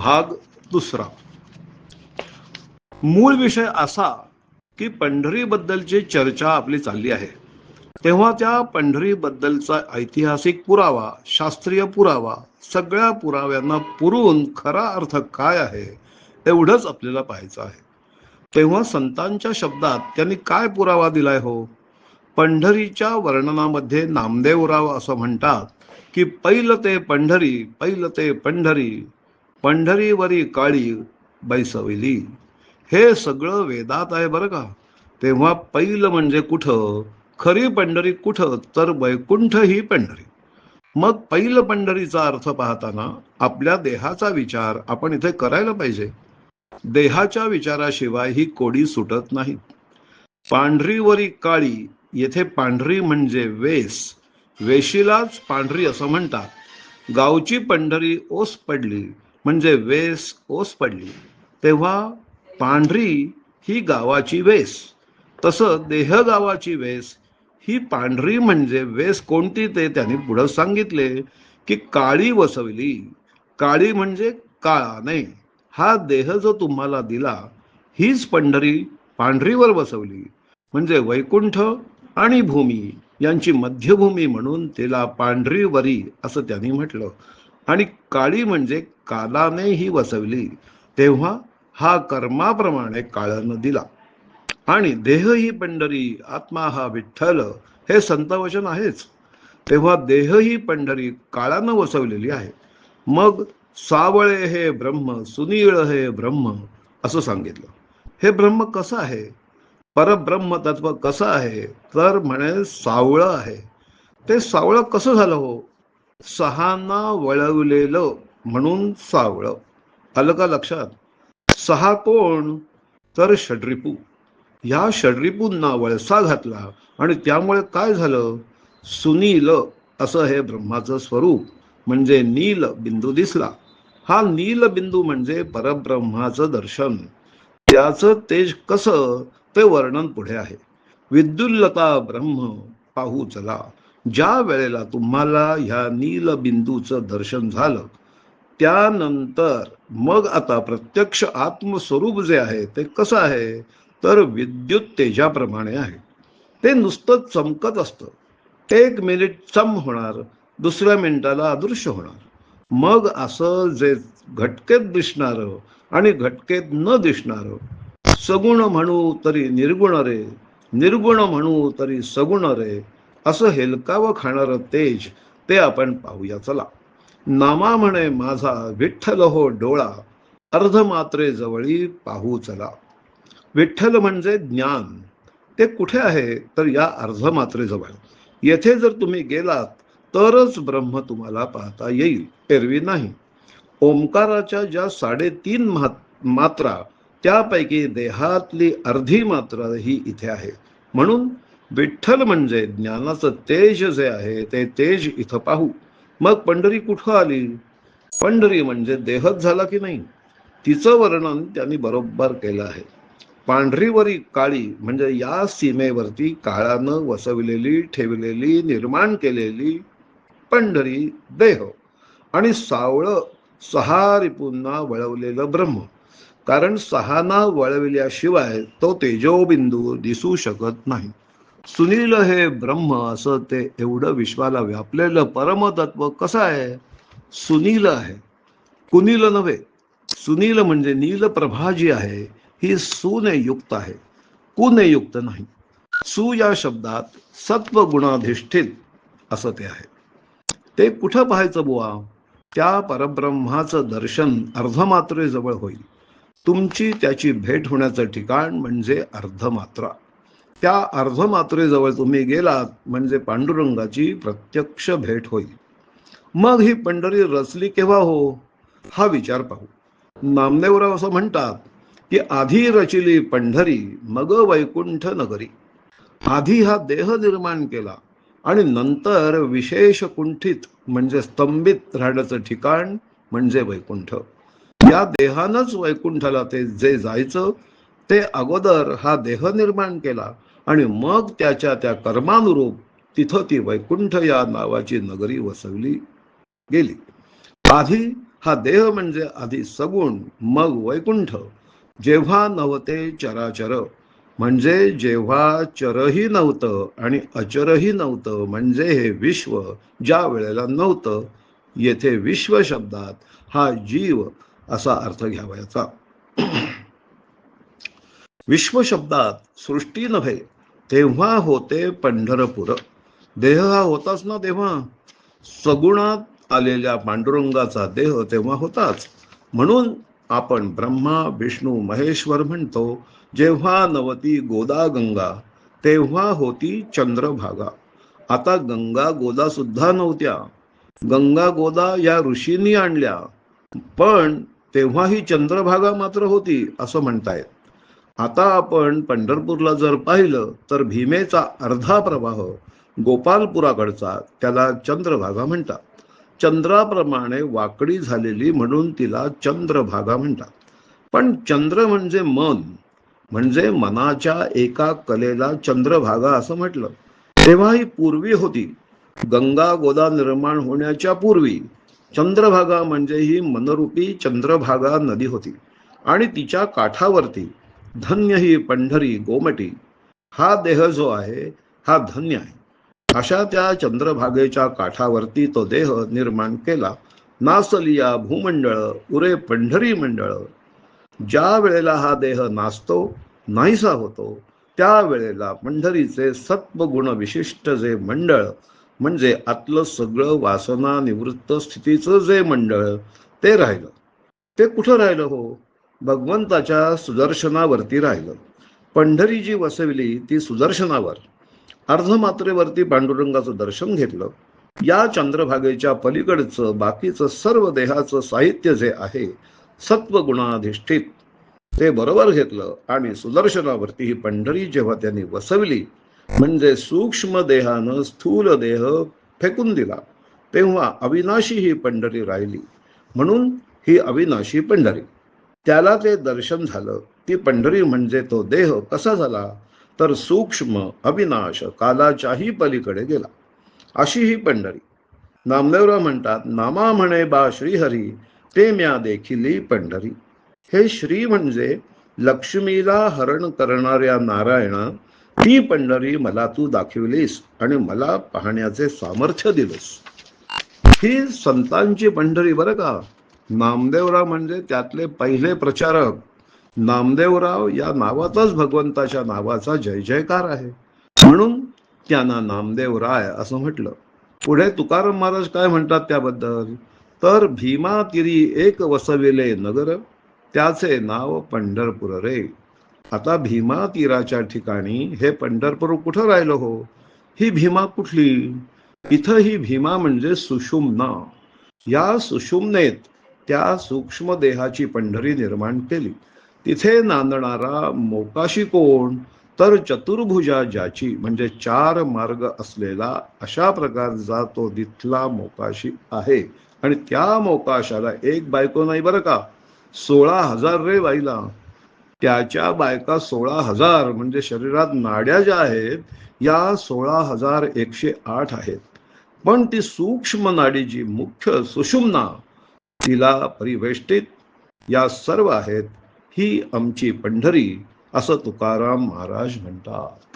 भाग दुसरा. मूळ विषय असा की पंढरीबद्दलची चर्चा आपली चालली आहे. तेव्हा त्या पंढरीबद्दलचा ऐतिहासिक पुरावा शास्त्रीय पुरावा सगळ्या पुराव्यांना पुरवून खरा अर्थ काय आहे एवढंच आपल्याला पाहायचं आहे. तेव्हा संतांच्या शब्दात त्यांनी काय पुरावा दिलाय हो? पंढरीच्या वर्णनामध्ये नामदेवराव असं म्हणतात की पैल ते पंढरी पैल ते पंढरी पंढरीवरी काळी बैसविली. हे सगळं वेदात आहे बरं का. तेव्हा पैल म्हणजे कुठं? खरी पंढरी कुठं? तर वैकुंठ ही पंढरी. मग पैल पंढरीचा अर्थ पाहताना आपल्या देहाचा विचार आपण इथे करायला पाहिजे. देहाच्या विचाराशिवाय ही कोडी सुटत नाही. पांढरीवरी काळी येथे पांढरी म्हणजे वेस. वेशीलाच पांढरी असं म्हणतात. गावची पंढरी ओस पडली. म्हणजे वेस ओस पडली. तेव्हा पांढरी ही गावाची वेस. तसं देह गावाची वेस. ही पांढरी म्हणजे वेस कोणती ते त्यांनी पुढं सांगितले की काळी वसवली. काळी म्हणजे काळा नाही. हा देह जो तुम्हाला दिला हीच पंढरी पांढरीवर बसवली म्हणजे वैकुंठ आणि भूमी यांची मध्यभूमी म्हणून तिला पांढरीवरी असं त्यांनी म्हटलं. आणि काळी म्हणजे कालाने ही वसवली तेव्हा हा कर्माप्रमाणे काळानं दिला. आणि देह ही पंढरी आत्मा हा विठ्ठल हे संतवचन आहेच. तेव्हा देह ही पंढरी काळानं वसवलेली आहे. मग सावळे हे ब्रह्म सुनीळ हे ब्रह्म असं सांगितलं. हे ब्रह्म कसं आहे? परब्रह्म तत्व कसं आहे? तर म्हणे सावळं आहे. ते सावळं कसं झालं हो? सहाना वळवलेलं म्हणून सावळं. आलं का लक्षात? सहा कोण? तर षड्रिपू. ह्या षड्रिपूंना वळसा घातला आणि त्यामुळे काय झालं? सुनील असं हे ब्रह्माचं स्वरूप म्हणजे नील बिंदू दिसला. हा नील बिंदू म्हणजे परब्रह्माचं दर्शन. त्याचं तेज कसं? ते वर्णन पुढे आहे. विद्युल्लता ब्रह्म पाहू चला. ज्या वेळेला तुम्हाला ह्या नील बिंदूचं दर्शन झालं त्यानंतर मग आता प्रत्यक्ष आत्मस्वरूप जे आहे ते कसं आहे? तर विद्युत तेजाप्रमाणे आहे. ते नुसतं चमकत असतं. एक मिनिट चम होणार दुसऱ्या मिनिटाला अदृश्य होणार. मग असं जे घटकेत दिसणारं आणि घटकेत न दिसणारं सगुण म्हणू तरी निर्गुण रे निर्गुण म्हणू तरी सगुण रे असं हेलकावं खाणारं तेज ते आपण पाहूया. चला. नामा म्हणे माझा विठ्ठल हो डोळा अर्धमात्रे जवळी पाहू चला. विठ्ठल म्हणजे ज्ञान. ते कुठे आहे? तर या अर्धमात्रेजवळ येथे जर तुम्ही गेलात तरच ब्रह्म तुम्हाला पाहता येईल. एरवी नाही. ओंकाराच्या ज्या साडेतीन मात्रा त्यापैकी देहातली अर्धी मात्रा ही इथे आहे. म्हणून विठ्ठल म्हणजे ज्ञानाचं तेज जे आहे ते तेज इथं पाहू. मग पंढरी कुठं आली? पंढरी म्हणजे देहच झाला की नाही? तिचं वर्णन त्यांनी बरोबर केलं आहे. पांढरीवरी काळी म्हणजे या सीमेवरती काळानं वसविलेली ठेवलेली निर्माण केलेली पंढरी देह. आणि सावळं सहा रिपूंना वळवलेलं ब्रह्म. कारण सहाना वळविल्याशिवाय तो तेजोबिंदू दिसू शकत नाही. सुनील हे ब्रह्म असं ते एवढं विश्वाला व्यापलेलं परमतत्व कसं आहे? सुनील आहे. कुनील नव्हे. सुनील म्हणजे नीलप्रभा जी आहे. ही सुने युक्त आहे. कुने युक्त नाही. सु या शब्दात सत्व गुणाधिष्ठित असं ते आहे. ते कुठं पाहायचं बुवा? त्या परब्रह्माचं दर्शन अर्धमात्रेजवळ होईल. तुमची त्याची भेट होण्याचं ठिकाण म्हणजे अर्धमात्रा. त्या अर्धमात्रेजवळ तुम्ही गेलात म्हणजे पांडुरंगाची प्रत्यक्ष भेट होईल. मग ही पंढरी रचली केव्हा हो? हा विचार पाहू. नामदेवराव असं म्हणतात की आधी रचिली पंढरी मग वैकुंठ नगरी. आधी हा देह निर्माण केला आणि नंतर विशेष कुंठित म्हणजे स्तंभित राहण्याचं ठिकाण म्हणजे वैकुंठ. या देहानच वैकुंठाला ते जे जायचं ते अगोदर हा देह निर्माण केला आणि मग त्याच्या त्या कर्मानुरूप तिथं ती वैकुंठ या नावाची नगरी वसवली गेली. आधी हा देह म्हणजे आधी सगुण मग वैकुंठ. जेव्हा नव्हते चराचर म्हणजे जेव्हा चरही नव्हतं आणि अचरही नव्हतं म्हणजे हे विश्व ज्या वेळेला नव्हतं येथे विश्व शब्दात हा जीव असा अर्थ घ्यावायचा. विश्व शब्दात सृष्टी नव्हे तेव्हा होते पंढरपूर. देह हा होताच ना तेव्हा? सगुणात आलेल्या पांडुरंगाचा देह तेव्हा होताच. म्हणून आपण ब्रह्मा विष्णू महेश्वर म्हणतो जेव्हा नवती गोदा गंगा तेव्हा होती चंद्रभागा. आता गंगा गोदा सुद्धा नव्हत्या. गंगा गोदा या ऋषींनी आणल्या पण तेव्हा ही चंद्रभागा मात्र होती असं म्हणतायत आता आपण पंढरपूरला जर पाहिलं तर भीमेचा अर्धा प्रवाह गोपालपुराकडचा त्याला चंद्रभागा म्हणतात. चंद्राप्रमाणे वाकडी झालेली म्हणून तिला चंद्रभागा म्हणतात. पण चंद्र म्हणजे मन म्हणजे मनाच्या एका कलेला चंद्रभागा असं म्हटलं. तेव्हा ही पूर्वी होती. गंगा गोदा निर्माण होण्याच्या पूर्वी चंद्रभागा म्हणजे ही मनरूपी चंद्रभागा नदी होती. आणि तिच्या काठावरती धन्य ही पंढरी गोमटी. हा देह जो आहे हा धन्य आहे. अशा त्या चंद्रभागेच्या काठावरती तो देह निर्माण केला. नासलिया भूमंडळ उरे पंढरी मंडळ. ज्या वेळेला हा देह नाचतो नाहीसा होतो त्या वेळेला पंढरीचे सत्वगुण विशिष्ट जे मंडळ म्हणजे आतलं सगळं वासना निवृत्त स्थितीचं जे मंडळ ते राहिलं. ते कुठं राहिलं हो? भगवंताच्या सुदर्शनावरती राहिलं. पंढरी जी वसविली ती सुदर्शनावर. अर्धमात्रेवरती पांडुरंगाचं दर्शन घेतलं. या चंद्रभागेच्या पलीकडचं बाकीचं सर्व देहाचं साहित्य जे आहे सत्वगुणाधिष्ठित. ते बरोबर घेतलं आणि सुदर्शनावरती ही पंढरी जेव्हा त्यांनी वसवली म्हणजे सूक्ष्म देहानं स्थूल देह फेकून दिला तेव्हा अविनाशी ही पंढरी राहिली. म्हणून ही अविनाशी पंढरी. त्याला ते दर्शन झालं ती पंढरी म्हणजे तो देह कसा झाला? तर सूक्ष्म अविनाश कालाच्याही पलीकडे गेला. अशी ही पंढरी. नामदेवराव म्हणतात नामा म्हणे बा श्रीहरी ते म्या देखिली पंढरी. हे श्री म्हणजे लक्ष्मीला हरण करणाऱ्या नारायणा ती पंढरी मला तू दाखविलीस आणि मला पाहण्याचे सामर्थ्य दिलंस. ही संतांची पंढरी बरं का? नामदेवराव म्हणजे त्यातले पहिले प्रचारक. नामदेवराव या नावातच भगवंताच्या नावाचा जय जयकार आहे. म्हणून त्यांना नामदेव राय असं म्हटलं. पुढे तुकाराम महाराज काय म्हणतात त्याबद्दल? तर भीमा तिरी एक वसविले नगर त्याचे नाव पंढरपूर रे. आता भीमा तीराच्या ठिकाणी हे पंढरपूर कुठं राहिलं हो? ही भीमा कुठली? इथं ही भीमा म्हणजे सुषुम्ना. या सुषुम्नेत त्या सूक्ष्म देहाची पंढरी निर्माण केली. तिथे नांदणारा मोकाशी कोण? तर चतुर्भुजा ज्याची म्हणजे चार मार्ग असलेला अशा प्रकारचा तो तिथला मोकाशी आहे. आणि त्या मोकाशाला एक बायको नाही बरं का? सोळा हजार रे बाईला. त्याच्या बायका सोळा हजार म्हणजे शरीरात नाड्या ज्या आहेत या सोळा हजार एकशे आठ आहेत. पण ती सूक्ष्म नाडी जी मुख्य सुषुम्ना तिला परिवेष्टित. या सर्व आहेत ही आमची पंढरी असं तुकाराम महाराज म्हणतात.